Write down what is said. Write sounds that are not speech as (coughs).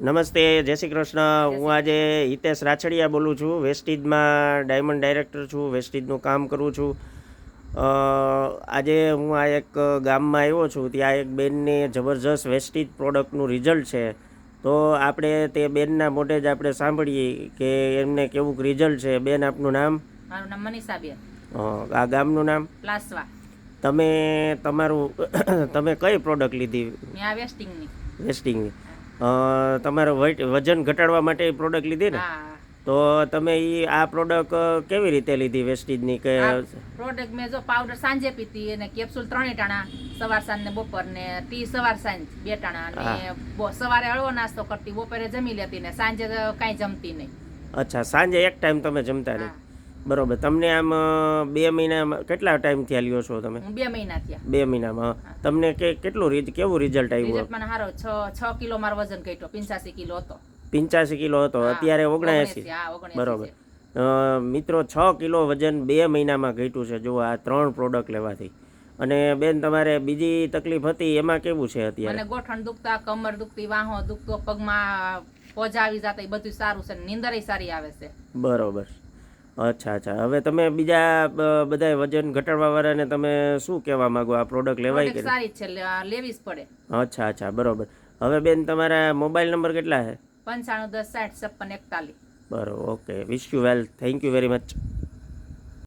નમસ્તે જય શ્રી કૃષ્ણ. હું આજે હિતેશ રાછડિયા બોલું છું. વેસ્ટીજમાં ડાયમંડ ડાયરેક્ટર છું વેસ્ટીજનું કામ કરું છું. આજે હું આ એક ગામમાં આવ્યો છું. ત્યાં એક બેનને જબરજસ્ત વેસ્ટીજ પ્રોડક્ટનું રિઝલ્ટ છે. તો આપણે તે બેનના મોઢે જ આપણે સાંભળીએ કે એમને કેવું રિઝલ્ટ છે. બેન આપનું નામ? મારું નામ મનીષાબેન આ ગામનું નામ? પ્લાસવા. તમે તમારું (coughs) તમે કઈ પ્રોડક્ટ લીધી? વેસ્ટિંગની. વેસ્ટિંગની. તમારું વજન ઘટાડવા માટે પ્રોડક્ટ લીધી ને? તો તમે ઈ આ પ્રોડક્ટ કેવી રીતે લીધી વેસ્ટીજની કે પ્રોડક્ટ મેં જો પાવડર સાંજે પીતી અને કેપ્સ્યુલ ત્રણે ટાણા સવાર સાંજ ને બપોર ને ટી સવાર સાંજ બે ટાણા અને સવારે હળવો નાસ્તો કરતી બપોરે જમી લેતી ને સાંજે કાંઈ જમતી નહીં. અચ્છા સાંજે એક ટાઈમ તમે જમતા નહીં. બરોબર. તમને આમ બે મહિના કેટલા ટાઈમથી લ્યો છો તમે? બે મહિના થયા. બે મહિનામાં. તમને કે કેટલું રીત કેવું રિઝલ્ટ આવ્યું? રિઝલ્ટ મને સારો છ છ કિલો મારો વજન ઘટ્યો પંચ્યાસી કિલો હતો. પિંચાસી કિલો હતો. અત્યારે ઓગણએંસી. ઓગણએંસી, હા, ઓગણએંસી બરોબર. મિત્રો છ કિલો વજન બે મહિનામાં ઘટ્યું છે. જો આ ત્રણ પ્રોડક્ટ લેવાથી. અને બેન તમારે બીજી તકલીફ હતી? એમાં કેવું છે અત્યારે? મને ગોઠણ દુખતા કમર દુખતી વાહો દુખતો પગમાં પોજા આવી જતા એ બધું સારું છે નિંદર સારી આવે છે. બરોબર. અચ્છા અચ્છા. હવે તમે બીજા બધા વજન ઘટાડવા વાળાને તમે શું કહેવા માંગો? આ પ્રોડક્ટ લેવાય કે સારી છે લેવી જ પડે. અચ્છા અચ્છા. બરોબર. હવે બેન તમારા મોબાઈલ નંબર કેટલા છે પંચાણું દસ સાઠ છપ્પન એકતાલીસ. બરોબર okay. Wish you well thank you very much